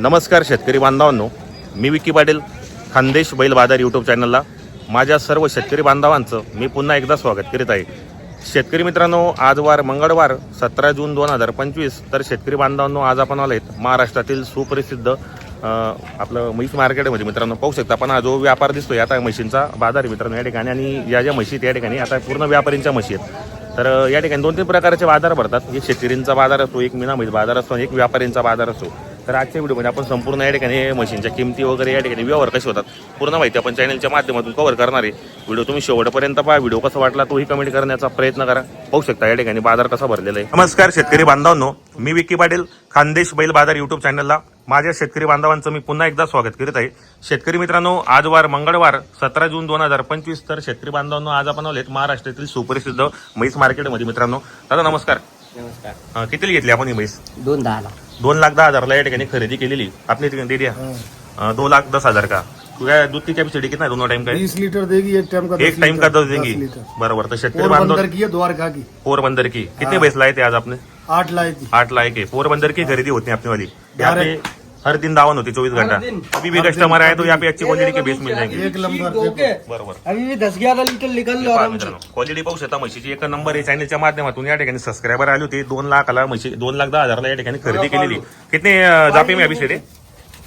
नमस्कार शेतकरी बांधवांनो. मी विकी पाटील खानदेश बैल बाजार यूट्यूब चॅनलला माझ्या सर्व शेतकरी बांधवांचं मी पुन्हा एकदा स्वागत करीत आहे. शेतकरी मित्रांनो आज वार मंगळवार सतरा जून दोन हजार पंचवीस. तर शेतकरी बांधवांनो आज आपण आलो आहेत महाराष्ट्रातील सुप्रसिद्ध आपलं म्हैस मार्केटमध्ये. मित्रांनो पाहू शकता पण हा जो व्यापार दिसतोय आता म्हशींचा बाजार मित्रांनो या ठिकाणी. आणि या ज्या म्हशी या ठिकाणी आता पूर्ण व्यापारींच्या म्हशी आहेत. तर या ठिकाणी दोन तीन प्रकारचे बाजार भरतात. एक शेतकरींचा बाजार असतो एक मीना म्हैस बाजार असतो एक व्यापाऱ्यांचा बाजार असतो. तर आजच्या व्हिडिओमध्ये आपण संपूर्ण या ठिकाणी मशीनच्या किमती वगैरे या ठिकाणी व्यवहार कसे होतात पूर्ण माहिती आपण चॅनलच्या माध्यमातून कव्हर करणार आहे. व्हिडिओ तुम्ही शेवटपर्यंत पहा व्हिडिओ कसा वाटला तोही कमेंट करण्याचा प्रयत्न करा. पाहू शकता या ठिकाणी बाजार कसा भरलेला आहे. नमस्कार शेतकरी बांधवांनो मी विकी पाटील खानदेश बैल बाजार युट्यूब चॅनलला माझ्या शेतकरी बांधवांचं मी पुन्हा एकदा स्वागत करीत आहे. शेतकरी मित्रांनो आज वार मंगळवार सतरा जून दोन हजार पंचवीस तर शेतकरी बांधवांनो आज आपण आलेत महाराष्ट्रातील सुप्रसिद्ध म्हैस मार्केटमध्ये मित्रांनो. दादा नमस्कार. नमस्कार. कितीला घेतली आपण ही म्हैस? दोन दहाला. दोन लाख दहा हजारला या ठिकाणी खरेदी केलेली. आपली ठिकाणी दे द्या. अं, दो लाख दस हजार का? तुझ्या दूध की कॅपॅसिटी कितना दोनों टाइम का? बीस लीटर देगी एक टाइम का दस एक टाइम का लीटर, दस देंगी? लीटर बरोबर तो शेतकरी पोरबंदर बांधव की है द्वारका की. पोरबंदर की. कितने भैंस लाए थे आज आपने? आठ लाई थी आठ लाए के पोरबंदर की खरीदी होती है अपने वाली यहाँ पे Direct. हर दिन दावन होती चौबीस घंटा। अभी भी कस्टमर आए तो यहाँ पे अच्छी क्वालिटी के भैंस मिल जाएँगे। एक नंबर बरोबर। अभी भी दस ग्यारह लीटर निकल क्वालिटी पाहू शकता म्हशीची. एक नंबर आहे चॅनलच्या माध्यमातून या ठिकाणी सबस्क्रायबर आले होते. दोन लाखाला म्हशी दोन लाख दहा हजारला या ठिकाणी खरेदी केलेली. कितने जापे में अभी से रे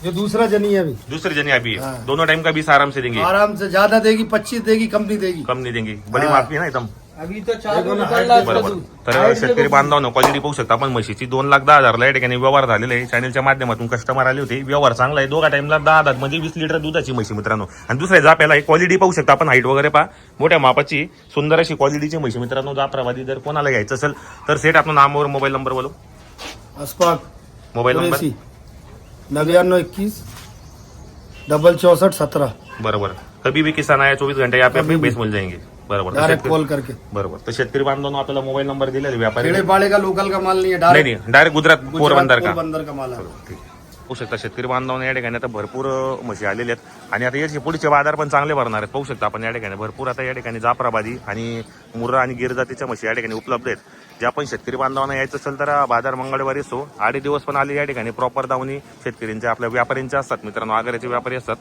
ये दूसरा जनी है अभी। दूसरे जनी अभी हाँ। दोनों टाइम का बीस आराम से देंगे। आराम से ज़्यादा देगी पच्चीस देगी कम नहीं देगी। कम नहीं देंगे। बड़ी हाँ। माफ़ी है ना एकदम। है. बरोबर. तर. शेतकरी बांधवांनो क्वालिटी पाहू शकता आपण म्हशीची. दोन लाख दहा हजारला या ठिकाणी व्यवहार झालेला आहे. चॅनलच्या माध्यमातून कस्टमर आले होते. व्यवहार चांगला आहे. दोघा टाइमला दहा हजार म्हणजे वीस लिटर दुधाची म्हशी मित्रांनो. आणि दुसऱ्या जाप्याला क्वालिटी पाहू शकता आपण. हाईट वगैरे पहा. मोठ्या मापाची सुंदर अशी क्वालिटीची म्हशी मित्रांनो. जाप्रवादी जर कोणाला घ्यायचं असेल तर सेट आपलं नामवर मोबाईल नंबर बोलो मोबाईल नंबर नव्याण्णव इक्कीस डबल चौसठ सत्रह बरोबर. कभी भी किसान आया चोवीस घंटे यहाँ पे कभी आपके भी. बेस मिल जाएंगे. बरोबर. तर डायरेक्ट शेतकरी- कॉल करके. बरोबर. तर शेतकरी बांधवांनो आपल्याला मोबाईल नंबर दिलेला व्यापारी खेड़े पाड़े का लोकल का माल नहीं है नाही डायरेक्ट नाही डायरेक्ट गुजरात पोरबंदर का? पोरबंदर का माल है ठीक. पाहू शकता. शेतकरी बांधवांना या ठिकाणी आता भरपूर अं, म्हशी आलेल्या आहेत. आणि आता याचे पुढचे बाजार पण चांगले भरणार आहेत. पाहू शकता आपण या ठिकाणी. भरपूर आता या ठिकाणी जाफराबादी आणि मुर्रा आणि गिर जातीच्या म्हशी या ठिकाणी उपलब्ध आहेत. ज्या पण शेतकरी बांधवांना यायचं असेल तर बाजार मंगळवारी असतो आठ दिवस पण आले या ठिकाणी. प्रॉपर दावणी शेतकऱ्यांच्या आपल्या व्यापाऱ्यांच्या असतात. मित्रांनो आगाराचे व्यापारी असतात.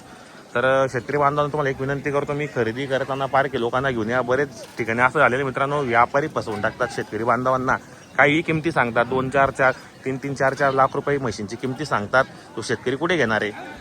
तर शेतकरी बांधवांना तुम्हाला एक विनंती करतो मी खरेदी करताना पार की लोकांना घेऊन या. बरेच ठिकाणी असं झालेलं मित्रांनो व्यापारी फसवून टाकतात शेतकरी बांधवांना. काही किमती सांगतात दोन चार चार तीन तीन चार चार लाख रुपये म्हशींची किमती सांगतात. तो शेतकरी कुठे घेणार आहे?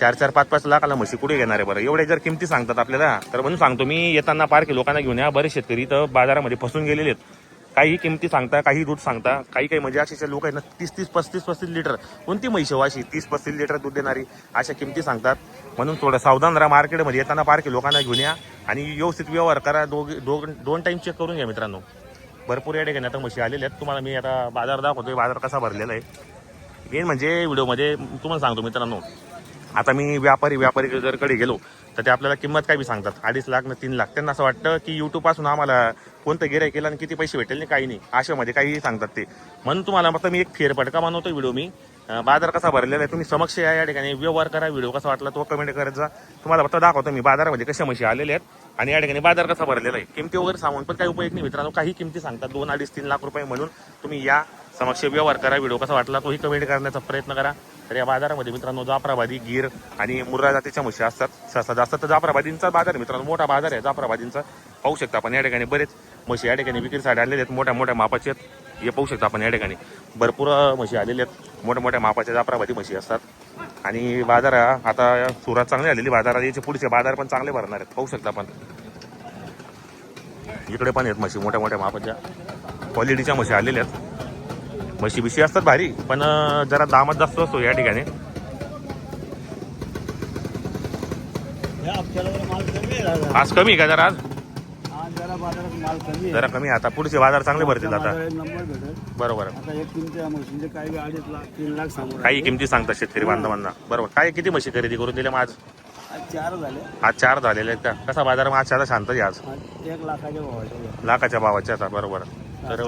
चार चार पाच पाच लाखाला म्हशी कुठे घेणार आहे? बरं एवढ्या जर किमती सांगतात आपल्याला तर म्हणून सांगतो मी येताना पारखे लोकांना घेऊन या. बरेच शेतकरी तर बाजारामध्ये फसून गेलेले आहेत. काही किमती सांगता काही दूध सांगता काही काही म्हणजे असे लोक आहेत ना तीस तीस पस्तीस पस्तीस लिटर. कोणती म्हैस हो अशी? तीस पस्तीस लिटर दूध देणारी अशा किमती सांगतात. म्हणून थोडं सावधान राहा मार्केटमध्ये. येताना पारखे लोकांना घेऊन या आणि व्यवस्थित व्यवहार करा. दोघ दोन दोन टाईम चेक करून घ्या मित्रांनो. भरपूर या ठिकाणी आता म्हशी आलेल्या आहेत. तुम्हाला मी आता बाजार दाखवतोय. बाजार कसा भरलेला आहे. मेन म्हणजे व्हिडिओमध्ये तुम्हाला सांगतो मित्रांनो. आता मी व्यापारी व्यापारी जर कडे गेलो तर ते आपल्याला किंमत काय बी सांगतात? अडीच लाख ना तीन लाख. त्यांना असं वाटतं की युट्यूबपासून आम्हाला कोणतं गिराय केलं आणि किती पैसे भेटेल नाही काही नाही. आशामध्ये काहीही सांगतात ते. म्हणून तुम्हाला फक्त मी एक फेरफटका बनवतो व्हिडिओ मी. बाजार कसा भरलेला आहे तुम्ही समक्ष या या ठिकाणी व्यवहार करा. व्हिडिओ कसा वाटला तो कमेंट करत जा. तुम्हाला फक्त दाखवतो मी बाजारामध्ये कशा म्हशी आलेले आहेत आणि या ठिकाणी बाजार कसा भरलेला आहे. किमती वगैरे सांगून पण काही उपयोग नाही मित्रांनो. काही किमती सांगतात दोन अडीच तीन लाख रुपये म्हणून. तुम्ही या समक्ष व्यवहार करा व्हिडिओ कसा वाटला तोही कमेंट करण्याचा प्रयत्न करा. तर या बाजारामध्ये मित्रांनो जाफराबादी गीर आणि मुर्रा जातीच्या म्हशी असतात. सहसा जास्त तर जाफराबादींचा बाजार आहे मित्रांनो. मोठा बाजार आहे जाफराबादींचा. पाहू शकता आपण या ठिकाणी बरेच म्हशी या ठिकाणी विक्रीसाठी आलेले आहेत. मोठ्या मोठ्या मापाचे आहेत. हे पाहू शकता आपण या ठिकाणी. भरपूर म्हशी आलेल्या आहेत. मोठ्या मोठ्या मापाच्या जाफराबादी म्हशी असतात. आणि बाजार आता सुरुवात चांगली आलेली बाजारात याचे पुढचे बाजार पण चांगले भरणार आहेत. पाहू शकता आपण. इकडे पण आहेत म्हशी. मोठ्या मोठ्या मापाच्या. क्वालिटीच्या म्हशी आलेल्या आहेत. म्हशी बिशी असतात भारी पण जरा दामच जास्त असतो या ठिकाणी. आज कमी का जरा आज? जरा कमी जरा कमी आहे. आता पुढचे बाजार चांगले भरतील आता. बरोबर काही किमती सांगतात शेतकरी बांधवांना. बरोबर. काय किती म्हशी खरेदी करून दिल्या आज? आज चार झाले. आज चार झालेले आहेत का? कसा बाजार मग? आज शांत आहे आज. लाखाच्या भावाचे लाखाच्या भावाचे आता बरोबर. तर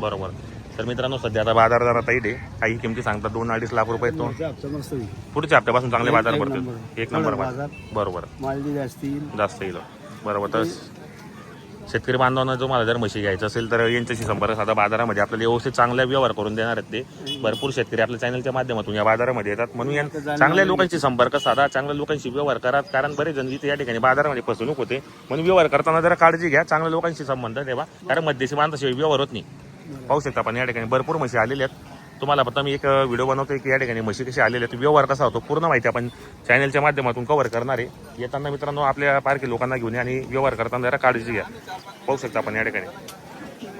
बरोबर. तर मित्रांनो सध्या आता बाजार जरा टाईट आहे. काही किमती सांगतात दोन अडीच लाख रुपये तो. पुढच्या हप्त्यापासून चांगले बाजार नंबर. एक नंबर बाजार. बरोबर. मालदी जास्त. येईल जास्त येईल. बरोबर. तर शेतकरी बांधवांना तुम्हाला जर म्हशी घ्यायचं असेल तर यांच्याशी संपर्क साधा बाजारामध्ये. आपल्याला व्यवस्थित चांगला व्यवहार करून देणार आहेत ते. भरपूर शेतकरी आपल्या चॅनलच्या माध्यमातून या बाजारामध्ये येतात. म्हणून या चांगल्या लोकांशी संपर्क साधा चांगल्या लोकांशी व्यवहार करा. कारण बरेच जण इथे या ठिकाणी बाजारामध्ये फसवणूक होते. म्हणून व्यवहार करताना जरा काळजी घ्या. चांगल्या लोकांशी संबंध ठेवा. कारण मध्यस्थी बांधाशिवाय व्यवहार होत नाही. पाहू शकता आपण या ठिकाणी भरपूर म्हशी आलेल्या आहेत. तुम्हाला फक्त मी एक व्हिडिओ बनवतोय की या ठिकाणी म्हशी कशी आलेल्या आहेत. व्यवहार कसा होतो पूर्ण माहिती आपण चॅनलच्या माध्यमातून कव्हर करणार आहे. येताना मित्रांनो आपल्या पारखी लोकांना घेऊन आणि व्यवहार करताना जरा काळजी घ्या. पाहू शकता आपण या ठिकाणी.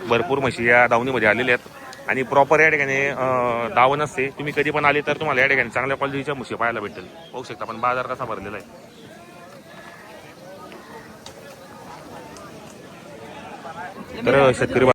भरपूर म्हशी या दावणीमध्ये आलेल्या आहेत. आणि प्रॉपर या ठिकाणी दावण असते. तुम्ही कधी पण आले तर तुम्हाला या ठिकाणी चांगल्या क्वालिटीच्या म्हशी पाहायला भेटेल पाहू शकता आपण बाजार कसा भरलेला आहे. तर शेतकरी